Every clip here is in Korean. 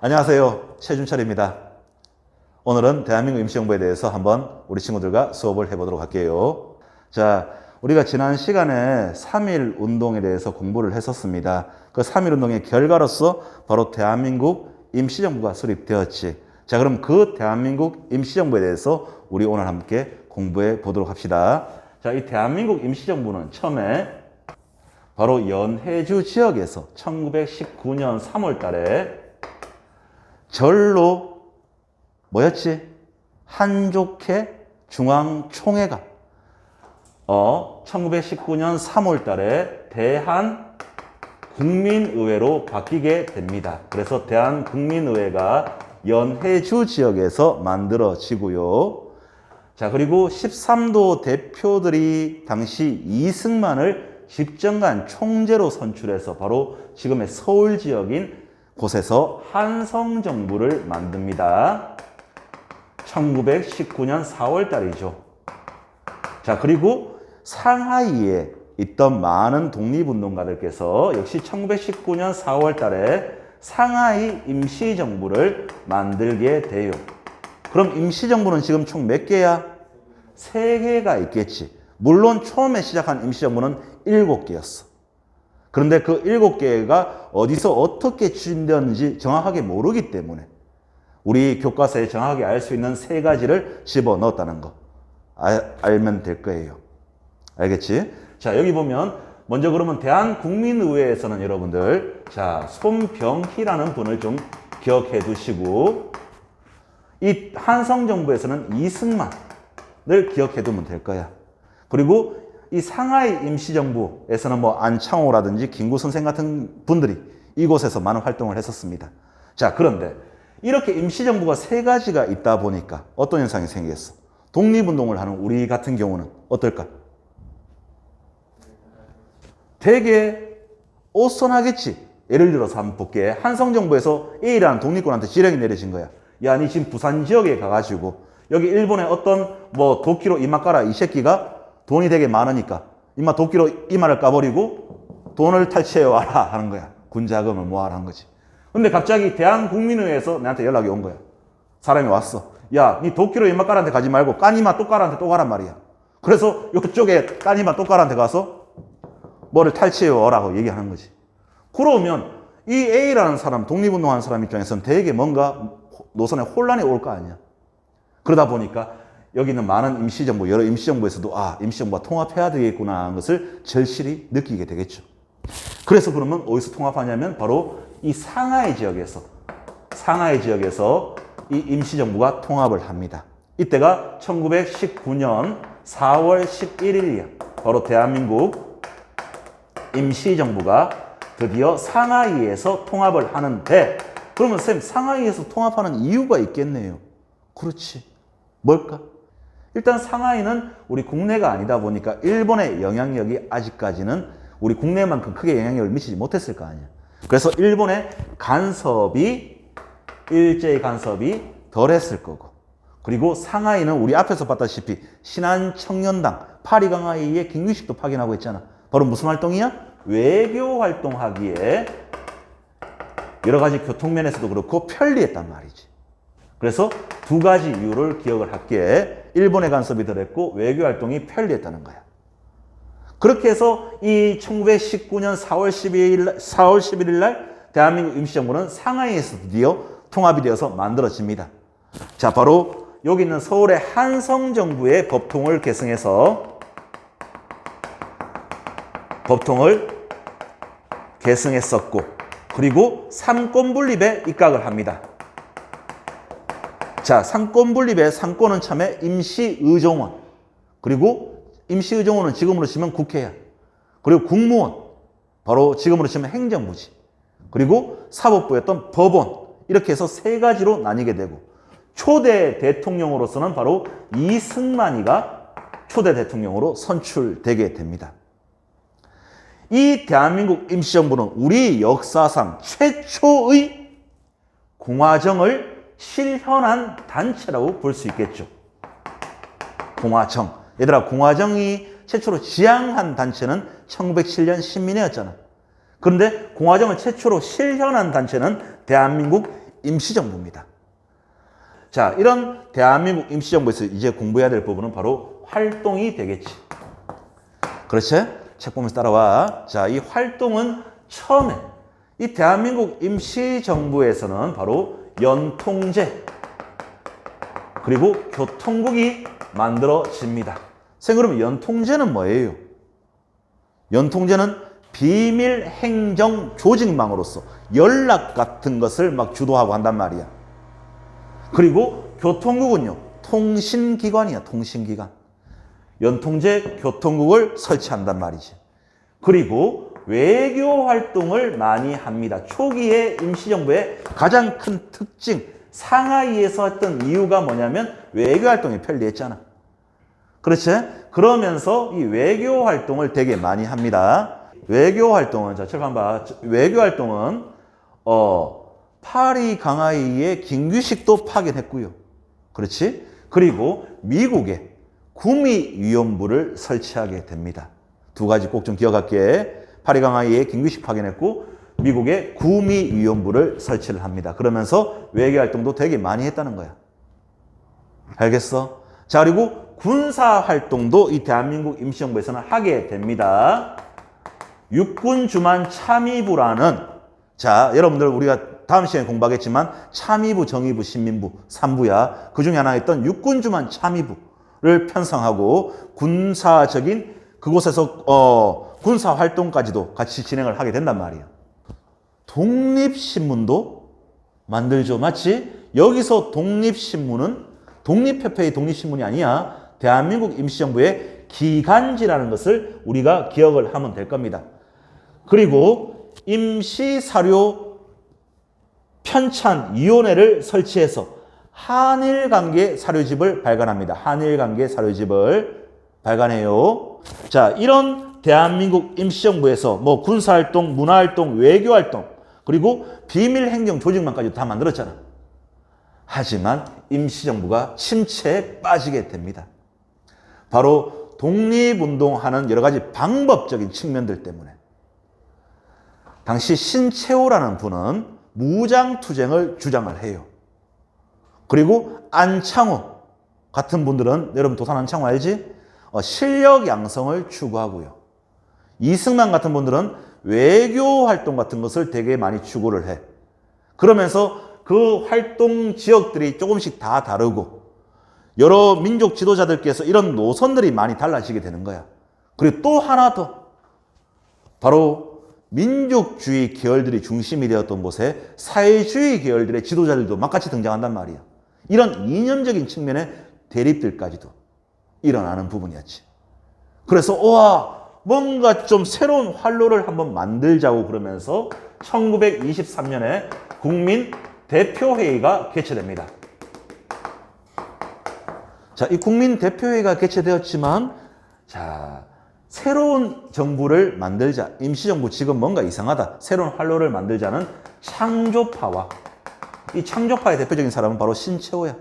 안녕하세요. 최준철입니다. 오늘은 대한민국 임시정부에 대해서 한번 우리 친구들과 수업을 해보도록 할게요. 자, 우리가 지난 시간에 3.1 운동에 대해서 공부를 했었습니다. 그3.1 운동의 결과로서 바로 대한민국 임시정부가 수립되었지. 자, 그럼 그 대한민국 임시정부에 대해서 우리 오늘 함께 공부해 보도록 합시다. 자, 이 대한민국 임시정부는 처음에 바로 연해주 지역에서 1919년 3월 달에 절로 뭐였지? 한족회 중앙총회가 어 1919년 3월 달에 대한 국민의회로 바뀌게 됩니다. 그래서 대한 국민의회가 연해주 지역에서 만들어지고요. 자, 그리고 13도 대표들이 당시 이승만을 집정관 총재로 선출해서 바로 지금의 서울 지역인 곳에서 한성 정부를 만듭니다. 1919년 4월 달이죠. 자, 그리고 상하이에 있던 많은 독립운동가들께서 역시 1919년 4월 달에 상하이 임시정부를 만들게 돼요. 그럼 임시정부는 지금 총 몇 개야? 세 개가 있겠지. 물론 처음에 시작한 임시정부는 일곱 개였어. 그런데 그 일곱 개가 어디서 어떻게 추진되었는지 정확하게 모르기 때문에 우리 교과서에 정확하게 알 수 있는 세 가지를 집어 넣었다는 거 알, 알면 될 거예요. 알겠지? 자, 여기 보면 먼저 그러면 대한국민의회에서는 여러분들 자, 손병희라는 분을 좀 기억해 두시고 이 한성정부에서는 이승만을 기억해 두면 될 거야. 그리고 이 상하이 임시정부에서는 뭐 안창호라든지 김구 선생 같은 분들이 이곳에서 많은 활동을 했었습니다. 자, 그런데 이렇게 임시정부가 세 가지가 있다 보니까 어떤 현상이 생겼어? 독립운동을 하는 우리 같은 경우는 어떨까? 되게 오선하겠지. 예를 들어서 한번 볼게. 한성정부에서 A라는 독립군한테 지령이 내려진 거야. 야, 니 지금 부산 지역에 가가지고 여기 일본의 어떤 뭐 도끼로 이마 까라 이 새끼가 돈이 되게 많으니까 이마 도끼로 이마를 까버리고 돈을 탈취해 와라 하는 거야. 군자금을 모아라는 거지. 근데 갑자기 대한국민회에서 나한테 연락이 온 거야. 사람이 왔어. 야, 니 도끼로 이마 까라한테 가지 말고 까니마 똑까라한테 또 가란 말이야. 그래서 이쪽에 까니마 똑까라한테 가서 뭐를 탈취해 오라고 얘기하는 거지. 그러면 이 A라는 사람, 독립운동하는 사람 입장에서는 되게 뭔가 노선에 혼란이 올 거 아니야. 그러다 보니까 여기 있는 많은 임시정부, 여러 임시정부에서도 아, 임시정부가 통합해야 되겠구나 하는 것을 절실히 느끼게 되겠죠. 그래서 그러면 어디서 통합하냐면 바로 이 상하이 지역에서, 상하이 지역에서 이 임시정부가 통합을 합니다. 이때가 1919년 4월 11일이야. 바로 대한민국 임시정부가 드디어 상하이에서 통합을 하는데 그러면 쌤 상하이에서 통합하는 이유가 있겠네요. 그렇지. 뭘까? 일단 상하이는 우리 국내가 아니다 보니까 일본의 영향력이 아직까지는 우리 국내만큼 크게 영향력을 미치지 못했을 거 아니야. 그래서 일본의 간섭이 일제의 간섭이 덜 했을 거고. 그리고 상하이는 우리 앞에서 봤다시피 신한 청년당 파리 강하이의 김규식도 파견하고 있잖아. 바로 무슨 활동이야? 외교 활동하기에 여러 가지 교통면에서도 그렇고 편리했단 말이지. 그래서 두 가지 이유를 기억을 할게. 일본의 간섭이 덜했고 외교 활동이 편리했다는 거야. 그렇게 해서 이 1919년 4월 12일, 4월 11일 날 대한민국 임시정부는 상하이에서 드디어 통합이 되어서 만들어집니다. 자, 바로 여기 있는 서울의 한성 정부의 법통을 계승해서 법통을 계승했었고, 그리고 삼권 분립에 입각을 합니다. 자, 상권 분립의 상권은 참에 임시의정원. 그리고 임시의정원은 지금으로 치면 국회야. 그리고 국무원. 바로 지금으로 치면 행정부지. 그리고 사법부였던 법원. 이렇게 해서 세 가지로 나뉘게 되고 초대 대통령으로서는 바로 이승만이가 초대 대통령으로 선출되게 됩니다. 이 대한민국 임시정부는 우리 역사상 최초의 공화정을 실현한 단체라고 볼 수 있겠죠. 공화정. 얘들아, 공화정이 최초로 지향한 단체는 1907년 신민회였잖아. 그런데 공화정을 최초로 실현한 단체는 대한민국 임시정부입니다. 자, 이런 대한민국 임시정부에서 이제 공부해야 될 부분은 바로 활동이 되겠지. 그렇지? 책 보면서 따라와. 자, 이 활동은 처음에 이 대한민국 임시정부에서는 바로 연통제 그리고 교통국이 만들어집니다. 그럼 연통제는 뭐예요? 연통제는 비밀 행정 조직망으로서 연락 같은 것을 막 주도하고 한단 말이야. 그리고 교통국은요, 통신기관이야, 통신기관. 연통제 교통국을 설치한단 말이지. 그리고 외교 활동을 많이 합니다. 초기에 임시정부의 가장 큰 특징, 상하이에서 했던 이유가 뭐냐면 외교 활동이 편리했잖아. 그렇지? 그러면서 이 외교 활동을 되게 많이 합니다. 외교 활동은, 자, 칠판 봐. 외교 활동은, 어, 파리 강하이의 김규식도 파견했고요. 그렇지? 그리고 미국에 구미위원부를 설치하게 됩니다. 두 가지 꼭 좀 기억할게. 파리 강하이에 김규식 파견했고, 미국에 구미위원부를 설치를 합니다. 그러면서 외교 활동도 되게 많이 했다는 거야. 알겠어? 자, 그리고 군사 활동도 이 대한민국 임시정부에서는 하게 됩니다. 육군 주만 참의부라는 자, 여러분들 우리가 다음 시간에 공부하겠지만 참의부, 정의부, 신민부 3부야. 그 중에 하나 있던 육군 주만 참의부를 편성하고 군사적인 그곳에서 어, 군사 활동까지도 같이 진행을 하게 된단 말이야. 독립신문도 만들죠. 맞지? 여기서 독립신문은 독립협회의 독립신문이 아니야. 대한민국 임시정부의 기간지라는 것을 우리가 기억을 하면 될 겁니다. 그리고 임시사료 편찬위원회를 설치해서 한일관계 사료집을 발간합니다. 한일관계 사료집을 발간해요. 자, 이런 대한민국 임시정부에서 뭐 군사활동, 문화활동, 외교활동, 그리고 비밀행정 조직망까지 다 만들었잖아. 하지만 임시정부가 침체에 빠지게 됩니다. 바로 독립운동하는 여러 가지 방법적인 측면들 때문에. 당시 신채호라는 분은 무장투쟁을 주장을 해요. 그리고 안창호 같은 분들은 여러분 도산 안창호 알지? 어, 실력 양성을 추구하고요. 이승만 같은 분들은 외교 활동 같은 것을 되게 많이 추구를 해. 그러면서 그 활동 지역들이 조금씩 다 다르고 여러 민족 지도자들께서 이런 노선들이 많이 달라지게 되는 거야. 그리고 또 하나 더 바로 민족주의 계열들이 중심이 되었던 곳에 사회주의 계열들의 지도자들도 막같이 등장한단 말이야. 이런 이념적인 측면의 대립들까지도 일어나는 부분이었지. 그래서 와 뭔가 좀 새로운 활로를 한번 만들자고 그러면서 1923년에 국민 대표회의가 개최됩니다. 자, 이 국민 대표회의가 개최되었지만 자, 새로운 정부를 만들자. 임시정부 지금 뭔가 이상하다. 새로운 활로를 만들자는 창조파와 이 창조파의 대표적인 사람은 바로 신채호야.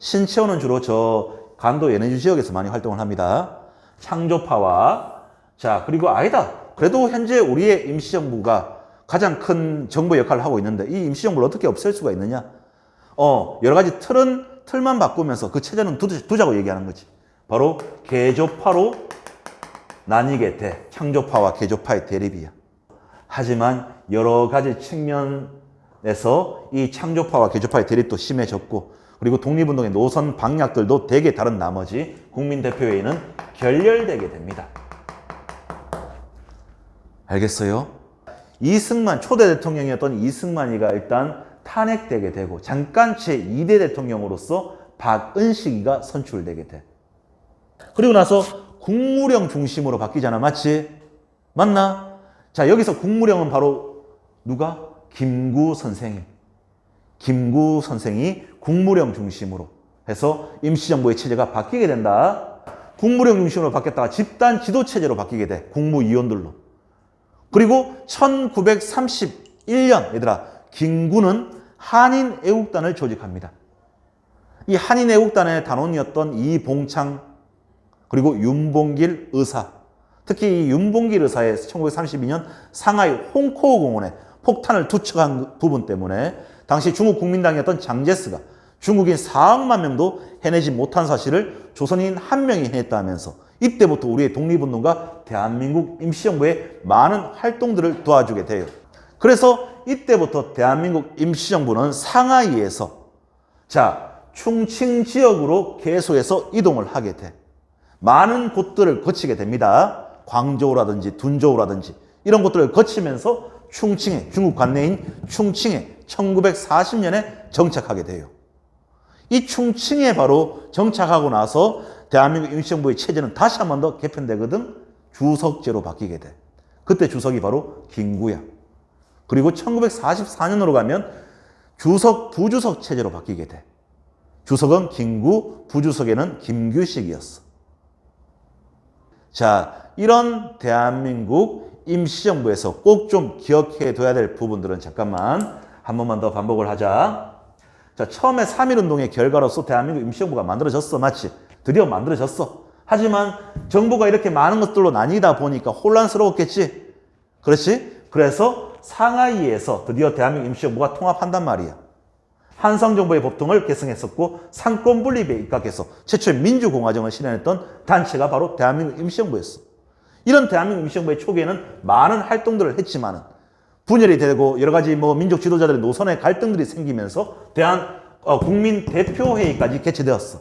신채호는 주로 저 간도 에너지 지역에서 많이 활동을 합니다. 창조파와 자 그리고 아니다. 그래도 현재 우리의 임시정부가 가장 큰 정부 역할을 하고 있는데 이 임시정부를 어떻게 없앨 수가 있느냐? 어 여러 가지 틀은 틀만 바꾸면서 그 체제는 두자고 얘기하는 거지. 바로 개조파로 나뉘게 돼. 창조파와 개조파의 대립이야. 하지만 여러 가지 측면에서 이 창조파와 개조파의 대립도 심해졌고 그리고 독립운동의 노선 방향들도 되게 다른 나머지 국민대표회의는 결렬되게 됩니다. 알겠어요? 이승만 초대 대통령이었던 이승만이가 일단 탄핵되게 되고 잠깐 제2대 대통령으로서 박은식이가 선출되게 돼. 그리고 나서 국무령 중심으로 바뀌잖아. 맞지? 맞나? 자, 여기서 국무령은 바로 누가? 김구 선생이. 김구 선생이 국무령 중심으로 해서 임시정부의 체제가 바뀌게 된다. 국무령 중심으로 바뀌었다가 집단 지도 체제로 바뀌게 돼. 국무위원들로. 그리고 1931년 얘들아 김구는 한인 애국단을 조직합니다. 이 한인 애국단의 단원이었던 이봉창 그리고 윤봉길 의사 특히 이 윤봉길 의사의 1932년 상하이 홍코우 공원에 폭탄을 투척한 부분 때문에 당시 중국 국민당이었던 장제스가 중국인 4억만 명도 해내지 못한 사실을 조선인 한 명이 해냈다면서 이때부터 우리의 독립운동과 대한민국 임시정부의 많은 활동들을 도와주게 돼요. 그래서 이때부터 대한민국 임시정부는 상하이에서 자 충칭 지역으로 계속해서 이동을 하게 돼. 많은 곳들을 거치게 됩니다. 광저우라든지 둔저우라든지 이런 곳들을 거치면서 충칭에 중국 관내인 충칭에 1940년에 정착하게 돼요. 이 충칭에 바로 정착하고 나서 대한민국 임시정부의 체제는 다시 한 번 더 개편되거든 주석제로 바뀌게 돼. 그때 주석이 바로 김구야. 그리고 1944년으로 가면 주석 부주석 체제로 바뀌게 돼. 주석은 김구, 부주석에는 김규식이었어. 자, 이런 대한민국 임시정부에서 꼭 좀 기억해 둬야 될 부분들은 잠깐만 한 번만 더 반복을 하자. 자, 처음에 3.1운동의 결과로서 대한민국 임시정부가 만들어졌어. 맞지? 드디어 만들어졌어. 하지만 정부가 이렇게 많은 것들로 나뉘다 보니까 혼란스러웠겠지? 그렇지? 그래서 상하이에서 드디어 대한민국 임시정부가 통합한단 말이야. 한성정부의 법통을 계승했었고 상권 분립에 입각해서 최초의 민주공화정을 실현했던 단체가 바로 대한민국 임시정부였어. 이런 대한민국 임시정부의 초기에는 많은 활동들을 했지만은 분열이 되고 여러 가지 뭐 민족 지도자들의 노선의 갈등들이 생기면서 대한 어, 국민 대표회의까지 개최되었어.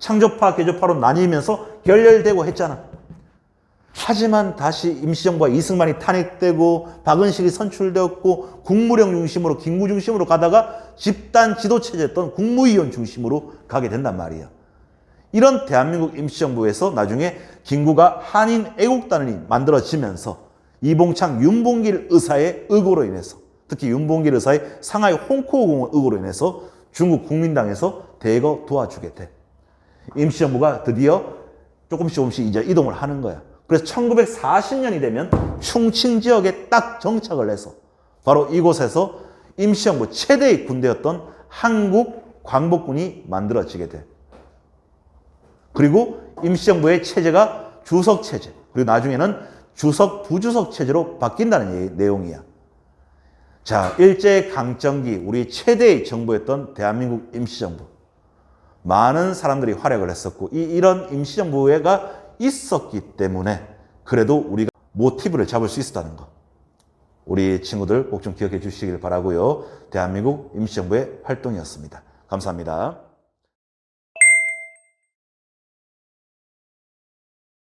창조파, 개조파로 나뉘면서 결렬되고 했잖아. 하지만 다시 임시정부가 이승만이 탄핵되고 박은실이 선출되었고 국무령 중심으로 김구 중심으로 가다가 집단 지도체제였던 국무위원 중심으로 가게 된단 말이야. 이런 대한민국 임시정부에서 나중에 김구가 한인 애국단이 만들어지면서 이봉창, 윤봉길 의사의 의고로 인해서 특히 윤봉길 의사의 상하이 홍코공원 의고로 인해서 중국 국민당에서 대거 도와주게 돼. 임시정부가 드디어 조금씩 조금씩 이제 이동을 하는 거야. 그래서 1940년이 되면 충칭 지역에 딱 정착을 해서 바로 이곳에서 임시정부 최대의 군대였던 한국 광복군이 만들어지게 돼. 그리고 임시정부의 체제가 주석 체제, 그리고 나중에는 주석 부주석 체제로 바뀐다는 내용이야. 자, 일제 강점기 우리 최대의 정부였던 대한민국 임시정부. 많은 사람들이 활약을 했었고 이 이런 임시정부가 있었기 때문에 그래도 우리가 모티브를 잡을 수 있었다는 거. 우리 친구들 꼭 좀 기억해 주시길 바라고요. 대한민국 임시정부의 활동이었습니다. 감사합니다.